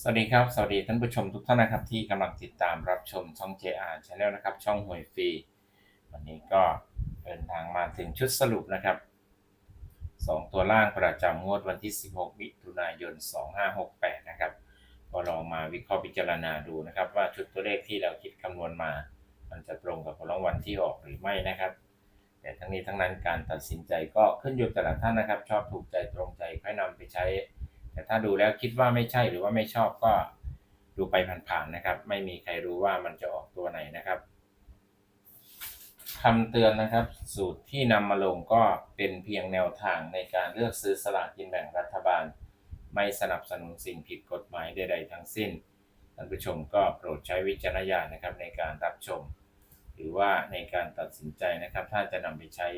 สวัสดีครับ สวัสดีท่านผู้ชมทุกท่านนะครับ ที่กำลังติดตามรับชมช่อง JR Channel นะครับ ช่องหวยฟรีวันนี้ก็เดินทางมาถึงชุดสรุปนะครับ 2 ตัวล่างประจำงวดวันที่ 16 มิถุนายน 2568 นะครับ ก็ลองมาวิเคราะห์พิจารณาดูนะครับ ว่าชุดตัวเลขที่เราคิดคำนวณมา มันจะตรงกับผลรางวัลที่ออกหรือไม่นะครับ แต่ทั้งนี้ทั้งนั้นการตัดสินใจก็ขึ้นอยู่แต่ละท่านนะครับ ชอบถูกใจตรงใจค่อยนำไปใช้ แต่ถ้าดูแล้วคิดว่าไม่ใช่หรือว่าไม่ชอบก็ดูไปผ่านๆนะครับ ไม่มีใครรู้ว่ามันจะออกตัวไหนนะครับคำเตือนนะครับ สูตรที่นำมาลงก็เป็นเพียงแนวทางในการเลือกซื้อสลากกินแบ่งรัฐบาล ไม่สนับสนุนสิ่งผิดกฎหมายใด ๆ ทั้งสิ้นท่านผู้ชมก็โปรดใช้วิจารณญาณนะครับในการรับชม หรือว่าในการตัดสินใจนะครับ ถ้าจะนำไปใช้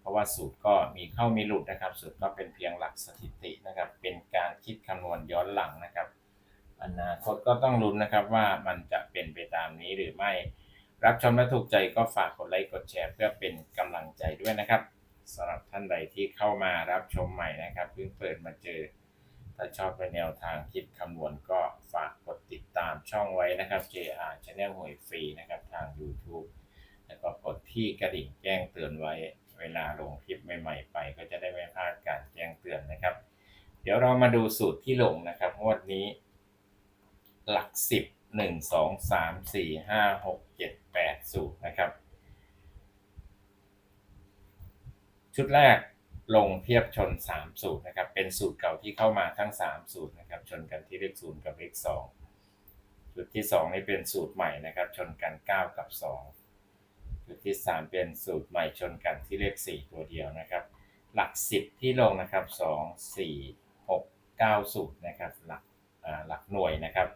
เพราะว่าสูตรก็มีเข้ามีหลุดนะครับ สูตรก็เป็นเพียงหลักสถิตินะครับ เป็นการคิดคำนวณย้อนหลังนะครับอนาคตก็ต้องลุ้นนะครับว่ามันจะเป็นไปตามนี้หรือไม่ รับชมและถูกใจก็ฝากกดไลค์กดแชร์เพื่อเป็นกำลังใจด้วยนะครับสำหรับท่านใดที่เข้ามารับชมใหม่นะครับเพิ่งเปิดมาเจอ ถ้าชอบในแนวทางคิดคำนวณก็ฝากกดติดตามช่องไว้นะครับ JR Channel หวยฟรีนะครับทาง YouTube แล้วก็กดที่กระดิ่งแจ้งเตือนไว้ เวลาลงคลิปใหม่ๆไป ก็จะได้ไม่พลาดการแจ้งเตือนนะครับ เดี๋ยวเรามาดูสูตรที่ลงนะครับงวดนี้ หลักสิบหนึ่งสองสามสี่ห้าหกเจ็ดแปดสูตรนะครับ ชุดแรกลงเทียบชน 3 สูตรนะครับ เป็นสูตรเก่าที่เข้ามาทั้ง 3 สูตรนะครับ ชนกันที่เลขศูนย์กับเลข2ชุดที่ 2 นี่เป็นสูตรใหม่นะครับ ชนกัน 9 กับ 2 ชุดที่ 3 เป็นสูตรใหม่ชนกันที่เลข 4 ตัวเดียวนะครับ หลัก 10 ที่ลงนะครับ 2 4 6 9 สูตรนะครับหลักหลักหน่วยนะครับ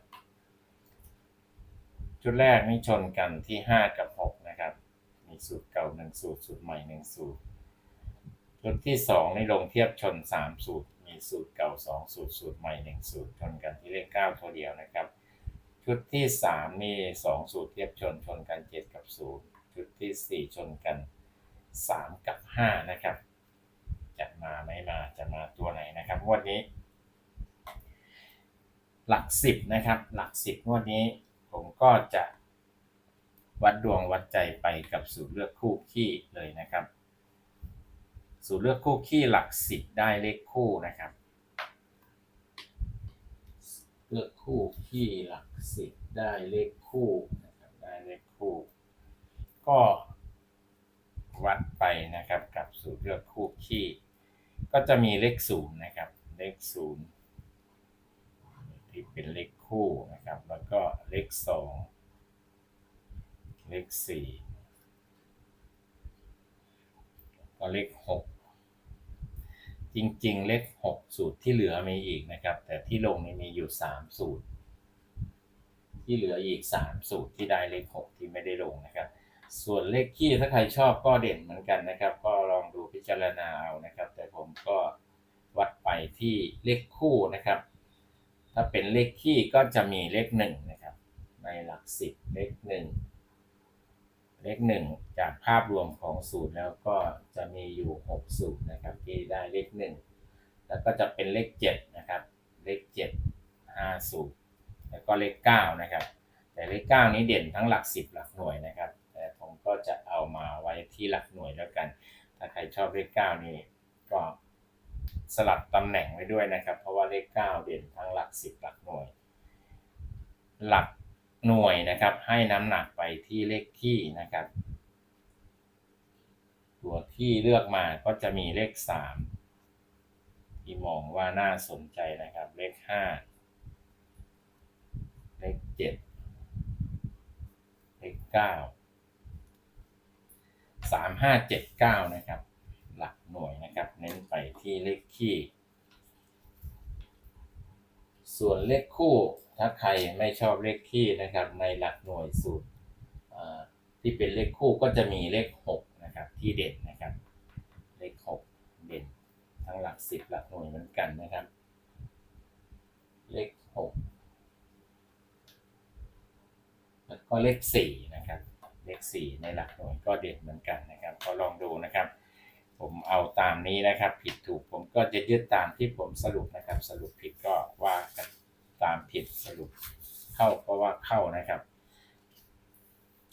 ชุดแรกนี่ชนกันที่ 5 กับ 6 นะครับ มีสูตรเก่า 1 สูตร สูตรใหม่ 1 สูตร ชุดที่ 2 นี่ลงเทียบชน 3 สูตร มีสูตรเก่า 2 สูตร สูตรใหม่ 1 สูตร ชนกันที่เลข 9 ตัวเดียวนะครับ ชุดที่ 3 มี 2 สูตรเทียบชนชนกัน 7 กับ 0 ชุดที่ 4 ชนกัน 3 กับ 5 นะครับ จะมาไม่มาจะมาตัวไหนนะครับงวดนี้ หลัก 10 นะครับ หลัก 10งวดนี้ ผมก็จะวัดดวงวัดใจไปกับสูตรเลือกคู่ขี้เลยนะครับ สูตรเลือกคู่ขี้หลักสิบได้เลขคู่นะครับ เลือกคู่ขี้หลักสิบได้เลขคู่นะครับได้เลขคู่ ก็วัดไปนะครับกับสูตรเลือกคู่ขี้ ก็จะมีเลขศูนย์นะครับ เลขศูนย์ที่เป็นเลขคู่นะครับ แล้วก็เลขสองเลขสี่ก็เลขหกจริงๆ เลข6สูตรที่เหลือมีอีกนะครับ แต่ที่ลงนี่มีอยู่3สูตร ที่เหลืออีก3สูตรที่ได้เลข6ที่ไม่ได้ลงนะครับ ส่วนเลขขี้ถ้าใครชอบก็เด่นเหมือนกันนะครับ ก็ลองดูพิจารณาเอานะครับ แต่ผมก็วัดไปที่เลขคู่นะครับ ถ้าเป็นเลขขี้ก็จะมีเลข1นะครับ ในหลัก10เลข1เลขหนึ่งจากภาพรวมของสูตรแล้วก็จะมีอยู่6สูตรนะครับที่ได้เลขหนึ่งแล้วก็จะเป็นเลข7นะครับเลข7 5สูตรแล้วก็เลข9นะครับแต่เลข9นี้เด่นทั้งหลัก 10 หลักหน่วยนะครับ ก็จะเอามาไว้ที่หลักหน่วยแล้วกัน ถ้าใครชอบเลข9นี่ก็สลับตำแหน่งไว้ด้วยนะครับ เพราะว่าเลข 9 เด่นทั้งหลัก 10 หลักหน่วย หลักหน่วยนะครับให้น้ำหนักไปที่เลขที่นะครับ ตัวที่เลือกมาก็จะมีเลขสามที่มองว่าน่าสนใจนะครับ เลขห้าเลขเจ็ดเลขเก้า สามห้าเจ็ดเก้านะครับ หลักหน่วยนะครับ เน้นไปที่เลขคี่ ส่วนเลขคู่ถ้าใครไม่ชอบเลขคี่นะครับ ในหลักหน่วยสูตรที่เป็นเลขคู่ก็จะมีเลขหกนะครับที่เด่นนะครับ เลขหกเด่นทั้งหลักสิบหลักหน่วยเหมือนกันนะครับ เลขหกแล้วก็เลขสี่ สี่ในหลักหน่วยก็เด่นเหมือนกันนะครับก็ลองดูนะครับ ผมเอาตามนี้นะครับ ผิดถูกผมก็จะยึดตามที่ผมสรุปนะครับ สรุปผิดก็ว่ากันตามผิดสรุปเข้าเพราะว่าเข้านะครับ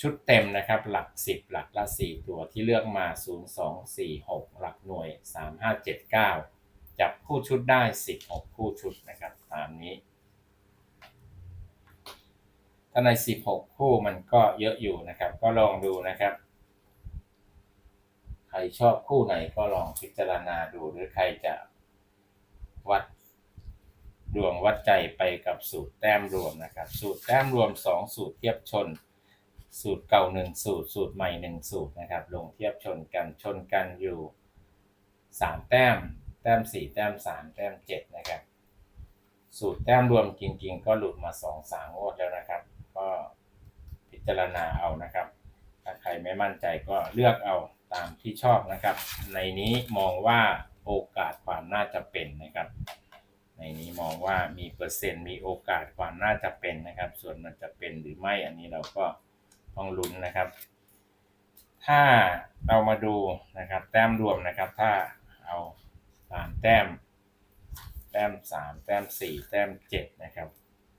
ชุดเต็มนะครับ หลัก 10 หลักละ 4 ตัวที่เลือกมา 0 2 4 6 หลักหน่วย 3 5 7 9 จับคู่ชุดได้ 16 คู่ชุดนะครับ ตามนี้ ถ้าใน 16 คู่มันก็เยอะอยู่นะครับ ก็ลองดูนะครับ ใครชอบคู่ไหนก็ลองพิจารณาดูหรือใครจะวัดดวงวัดใจไปกับสูตรแต้มรวมนะครับ สูตรแต้มรวม 2 สูตรเทียบชน สูตรเก่า 1 สูตร สูตรใหม่ 1 สูตรนะครับ ลงเทียบชนกันชนกันอยู่ 3 แต้ม แต้ม 4 แต้ม 3 แต้ม 7 นะครับ สูตรแต้มรวมจริงๆ ก็หลุดมา 2 3งวดแล้วนะครับ ก็พิจารณาเอานะครับ ถ้าใครไม่มั่นใจก็เลือกเอาตามที่ชอบนะครับ ในนี้มองว่าโอกาสความน่าจะเป็นนะครับ ในนี้มองว่ามีเปอร์เซ็นต์มีโอกาสความน่าจะเป็นนะครับ ส่วนมันจะเป็นหรือไม่อันนี้เราก็ต้องลุ้นนะครับ ถ้าเรามาดูนะครับ แต้มรวมนะครับ ถ้าเอาสามแต้ม แต้มสามแต้มสี่แต้มเจ็ดนะครับ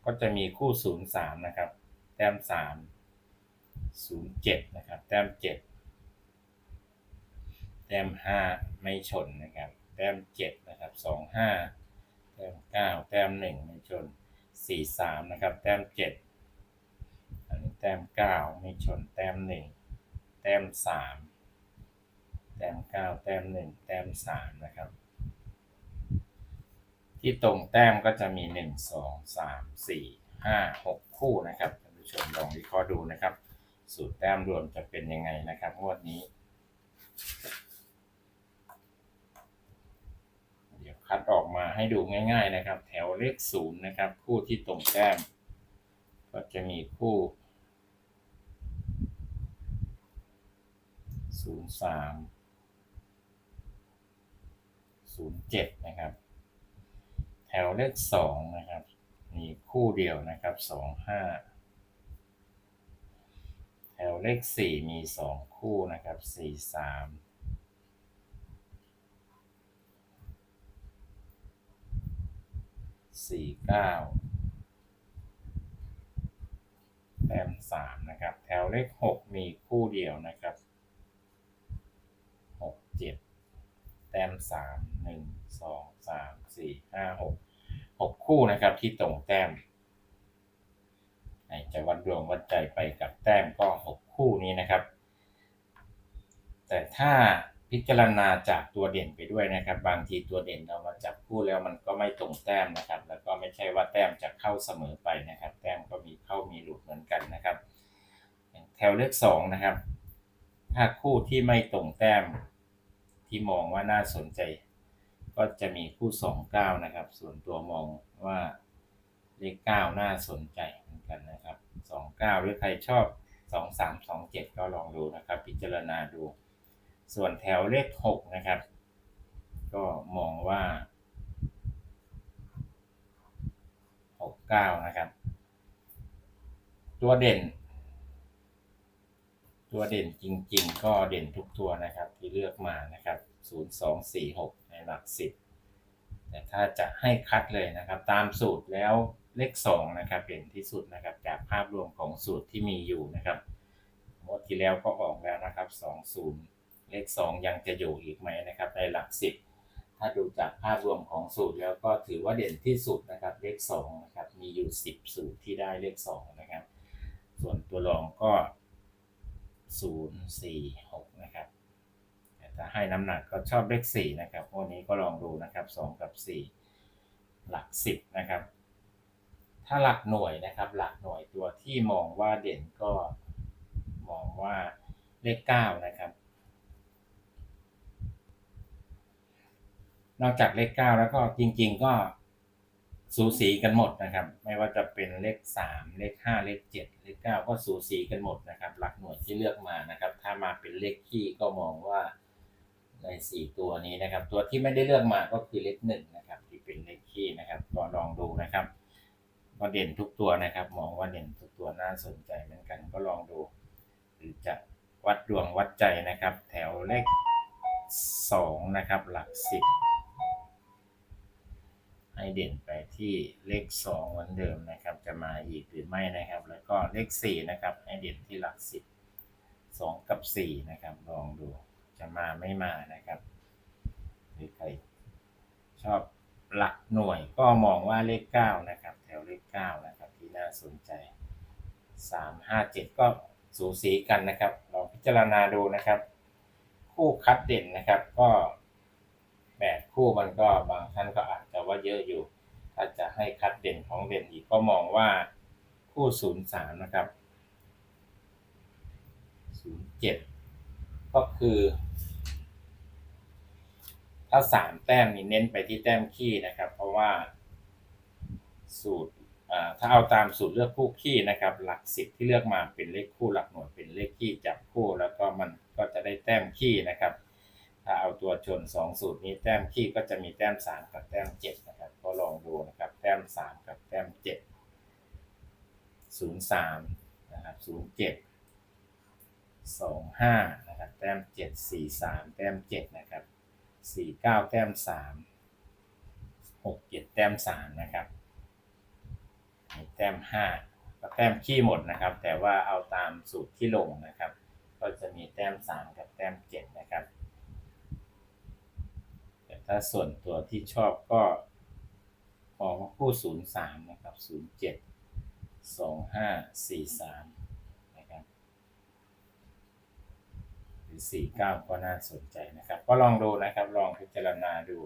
ก็จะมีคู่ศูนย์สามนะครับ ต้มสามศูนย์เจ็ดนะครับ แต้มเจ็ดแต้มห้าไม่ชนนะครับ แต้มเจ็ดนะครับสองห้าแต้มเก้าแต้มหนึ่งไม่ชนสี่สามนะครับ แต้มเจ็ดอันนี้แต้มเก้าไม่ชน แต้มหนึ่งแต้มสามแต้มเก้าแต้มหนึ่งแต้มสามนะครับ ที่ตรงแต้มก็จะมีหนึ่งสองสามสี่ห้าหกคู่นะครับ ผู้ชมลองวิเคราะห์ดูนะครับ สูตรแต้มรวมจะเป็นยังไงนะครับงวดนี้ เดี๋ยวคัดออกมาให้ดูง่าย ๆนะครับ แถวเลขศูนย์นะครับ คู่ที่ตรงแต้ม ก็จะมีคู่ศูนย์สามศูนย์เจ็ดนะครับ แถวเลขสองนะครับ มีคู่เดียวนะครับสองห้า แถวเลขสี่มีสองคู่นะครับสี่สามสี่เก้าแต้มสามนะครับ แถวเลขหกมีคู่เดียวนะครับหกเจ็ดแต้มสามหนึ่งสองสามสี่ห้าหกหกคู่นะครับที่ตรงแต้ม จะวัดดวงวัดใจไปกับแต้มก็หกคู่นี้นะครับ แต่ถ้าพิจารณาจากตัวเด่นไปด้วยนะครับ บางทีตัวเด่นเรามาจับคู่แล้วมันก็ไม่ตรงแต้มนะครับ แล้วก็ไม่ใช่ว่าแต้มจะเข้าเสมอไปนะครับ แต้มก็มีเข้ามีหลุดเหมือนกันนะครับแถวเลขสองนะครับถ้าคู่ที่ไม่ตรงแต้มที่มองว่าน่าสนใจ ก็จะมีคู่สองเก้านะครับ ส่วนตัวมองว่าเลขเก้าน่าสนใจ 9 หรือใครชอบ 2 3 2 7 ก็ลองดูนะครับ พิจารณาดู ส่วนแถวเลข 6 นะครับ ก็มองว่า 69 นะครับ ตัวเด่น ตัวเด่นจริงๆ ก็เด่นทุกตัวนะครับที่เลือกมานะครับ 0246 ในหลัก 10แต่ถ้าจะให้คัดเลยนะครับ ตามสูตรแล้ว เลข2นะครับเด่นที่สุดนะครับจากภาพรวมของสูตรที่มีอยู่นะครับงวดที่แล้วก็ออกแล้วนะครับ 20 เลข 2 ยังจะอยู่อีกไหมนะครับในหลัก 10 ถ้าดูจากภาพรวมของสูตรแล้วก็ถือว่าเด่นที่สุดนะครับเลข2นะครับมีอยู่ 10 สูตรที่ได้เลข2นะครับ ส่วนตัวรองก็ศูนย์สี่หกนะครับแต่ถ้าให้น้ำหนักก็ชอบเลขสี่นะครับพวกนี้ก็ลองดูนะครับสองกับสี่หลักสิบนะครับ ถ้าหลักหน่วยนะครับ หลักหน่วยตัวที่มองว่าเด่นก็มองว่าเลขเก้านะครับ นอกจากเลขเก้าแล้วก็จริง ๆ ก็สูสีกันหมดนะครับ ไม่ว่าจะเป็นเลขสามเลขห้าเลขเจ็ดเลขเก้าก็สูสีกันหมดนะครับ หลักหน่วยที่เลือกมานะครับ ถ้ามาเป็นเลขคี่ก็มองว่าในสี่ตัวนี้นะครับ ตัวที่ไม่ได้เลือกมาก็คือเลขหนึ่งนะครับ ที่เป็นเลขคี่นะครับก็ลองดูนะครับ ก็เด่นทุกตัวนะครับ มองว่าเด่นทุกตัวน่าสนใจเหมือนกันก็ลองดู หรือจะวัดดวงวัดใจนะครับ แถวเลขสองนะครับหลักสิบให้เด่นไปที่เลขสองเหมือนเดิมนะครับ จะมาอีกหรือไม่นะครับ แล้วก็เลขสี่นะครับ ให้เด่นที่หลักสิบสองกับสี่นะครับลองดูจะมาไม่มานะครับหรือใครชอบหลักหน่วยก็มองว่าเลขเก้านะครับ แถวเก้านะครับ ที่น่าสนใจสามห้าเจ็ดก็สูสีกันนะครับลองพิจารณาดูนะครับ คู่คัดเด่นนะครับก็แปดคู่มันก็บางท่านก็อาจจะว่าเยอะอยู่ ถ้าจะให้คัดเด่นของเด่นอีกก็มองว่าคู่ศูนย์สามนะครับศูนย์เจ็ดก็คือ ถ้าสามแต้มนี่เน้นไปที่แต้มขี้นะครับ เพราะว่าสูตร ถ้าเอาตามสูตรเลือกคู่ขี้นะครับ หลักสิบที่เลือกมาเป็นเลขคู่หลักหน่วยเป็นเลขขี้จับคู่ แล้วก็มันก็จะได้แต้มขี้นะครับ ถ้าเอาตัวชนสองสูตรนี้แต้มขี้ก็จะมีแต้มสามกับแต้มเจ็ดนะครับ ก็ลองดูนะครับ แต้มสามกับแต้มเจ็ดศูนย์สามนะครับศูนย์เจ็ดสองห้านะครับ แต้มเจ็ดสี่สามแต้มเจ็ดนะครับสี่เก้าแต้มสามหกเจ็ดแต้มสามนะครับ แต้มห้าก็แต้มขี้หมดนะครับ แต่ว่าเอาตามสูตรที่ลงนะครับ ก็จะมีแต้มสามกับแต้มเจ็ดนะครับแต่ถ้าส่วนตัวที่ชอบก็มองว่าคู่ศูนย์สามนะครับศูนย์เจ็ดสองห้าสี่สามนะครับหรือสี่เก้าก็น่าสนใจนะครับ ก็ลองดูนะครับ ลองพิจารณาดู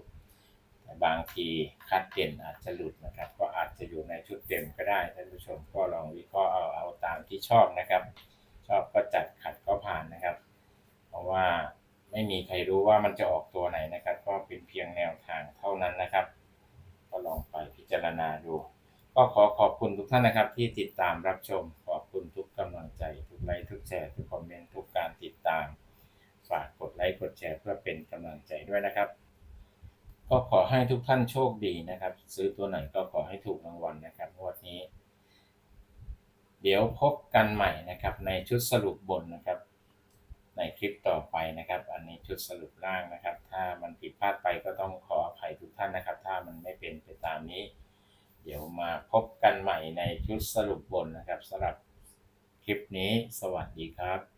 บางทีคัดเด่นอาจจะหลุดนะครับ ก็อาจจะอยู่ในชุดเด่นก็ได้ท่านผู้ชมก็ลองวิเคราะห์เอาเอาตามที่ชอบนะครับ ชอบก็จัดขัดก็ผ่านนะครับ เพราะว่าไม่มีใครรู้ว่ามันจะออกตัวไหนนะครับ ก็เป็นเพียงแนวทางเท่านั้นนะครับ ก็ลองไปพิจารณาดู ก็ขอขอบคุณทุกท่านนะครับที่ติดตามรับชมขอบคุณทุกกำลังใจทุกไลค์ทุกแชร์ทุกคอมเมนต์ทุกการติดตามฝากกดไลค์กดแชร์เพื่อเป็นกำลังใจด้วยนะครับ ก็ขอให้ทุกท่านโชคดีนะครับ ซื้อตัวไหนก็ขอให้ถูกรางวัลนะครับงวดนี้ เดี๋ยวพบกันใหม่นะครับ ในชุดสรุปบนนะครับ ในคลิปต่อไปนะครับ อันนี้ชุดสรุปล่างนะครับ ถ้ามันผิดพลาดไปก็ต้องขออภัยทุกท่านนะครับ ถ้ามันไม่เป็นไปตามนี้ เดี๋ยวมาพบกันใหม่ในชุดสรุปบนนะครับสำหรับคลิปนี้ สวัสดีครับ